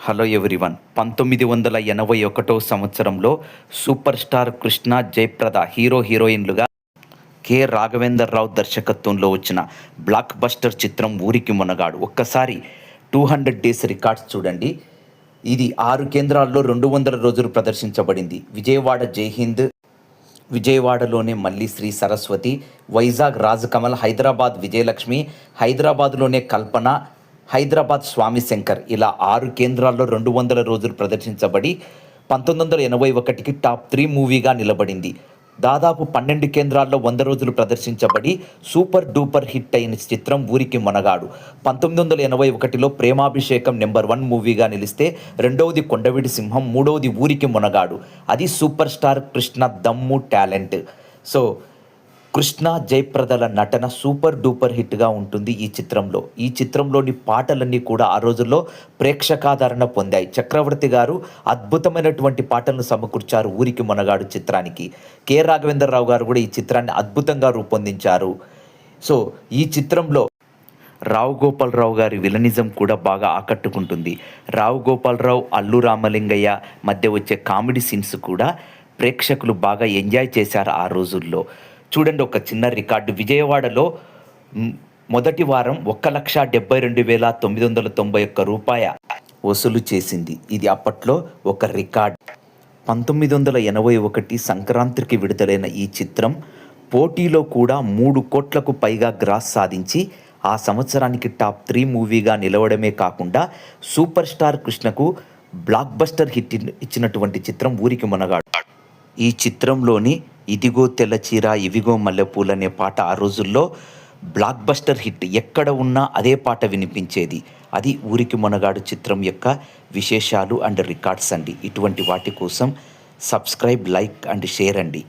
Hello everyone పంతొమ్మిది వందల ఎనభై ఒకటో సంవత్సరంలో super star Krishna Jayaprada hero హీరోయిన్లుగా కె. రాఘవేందర్ రావు దర్శకత్వంలో వచ్చిన బ్లాక్ బస్టర్ చిత్రం ఊరికి మునగాడు. ఒక్కసారి టూ హండ్రెడ్ డేస్ రికార్డ్స్ చూడండి. ఇది ఆరు కేంద్రాల్లో రెండు వందల రోజులు ప్రదర్శించబడింది. విజయవాడ జైహింద్ విజయవాడలోనే మళ్ళీ శ్రీ సరస్వతి వైజాగ్ రాజకమల్ హైదరాబాద్ విజయలక్ష్మి హైదరాబాద్లోనే కల్పన హైదరాబాద్ స్వామి శంకర్ ఇలా ఆరు కేంద్రాల్లో రెండు వందల రోజులు ప్రదర్శించబడి పంతొమ్మిది వందల ఎనభై ఒకటికి టాప్ త్రీ మూవీగా నిలబడింది. దాదాపు పన్నెండు కేంద్రాల్లో వంద రోజులు ప్రదర్శించబడి సూపర్ డూపర్ హిట్ అయిన చిత్రం ఊరికి మొనగాడు. పంతొమ్మిది వందల ఎనభై ఒకటిలో ప్రేమాభిషేకం నెంబర్ వన్ మూవీగా నిలిస్తే రెండవది కొండవిడి సింహం మూడవది ఊరికి మునగాడు. అది సూపర్ స్టార్ కృష్ణ దమ్ము టాలెంట్. సో కృష్ణ జయప్రదల నటన సూపర్ డూపర్ హిట్గా ఉంటుంది ఈ చిత్రంలో. ఈ చిత్రంలోని పాటలన్నీ కూడా ఆ రోజుల్లో ప్రేక్షకాదరణ పొందాయి. చక్రవర్తి గారు అద్భుతమైనటువంటి పాటలను సమకూర్చారు ఊరికి మొనగాడు చిత్రానికి. కె. రాఘవేంద్రరావు గారు కూడా ఈ చిత్రాన్ని అద్భుతంగా రూపొందించారు. సో ఈ చిత్రంలో రావు గోపాలరావు గారి విలనిజం కూడా బాగా ఆకట్టుకుంటుంది. రావు గోపాలరావు అల్లు రామలింగయ్య మధ్య వచ్చే కామెడీ సీన్స్ కూడా ప్రేక్షకులు బాగా ఎంజాయ్ చేశారు ఆ రోజుల్లో. చూడండి ఒక చిన్న రికార్డు. విజయవాడలో మొదటి వారం ఒక్క లక్ష డెబ్బై రెండు వేల తొమ్మిది వందల తొంభై ఒక్క రూపాయ వసూలు చేసింది. ఇది అప్పట్లో ఒక రికార్డ్. పంతొమ్మిది వందల ఎనభై ఒకటి సంక్రాంతికి విడుదలైన ఈ చిత్రం పోటీలో కూడా మూడు కోట్లకు పైగా గ్రాస్ సాధించి ఆ సంవత్సరానికి టాప్ త్రీ మూవీగా నిలవడమే కాకుండా సూపర్ స్టార్ కృష్ణకు బ్లాక్ బస్టర్ హిట్ ఇచ్చినటువంటి చిత్రం ఊరికి మునగాడు. ఈ చిత్రంలోని ఇదిగో తెల్ల చీర ఇవిగో మల్లెపూలు అనే పాట ఆ రోజుల్లో బ్లాక్ బస్టర్ హిట్ ఎక్కడ ఉన్నా అదే పాట వినిపించేది. అది ఊరికి మొనగాడు చిత్రం యొక్క విశేషాలు అండ్ రికార్డ్స్ అండి. ఇటువంటి వాటి కోసం సబ్స్క్రైబ్ లైక్ అండ్ షేర్ అండి.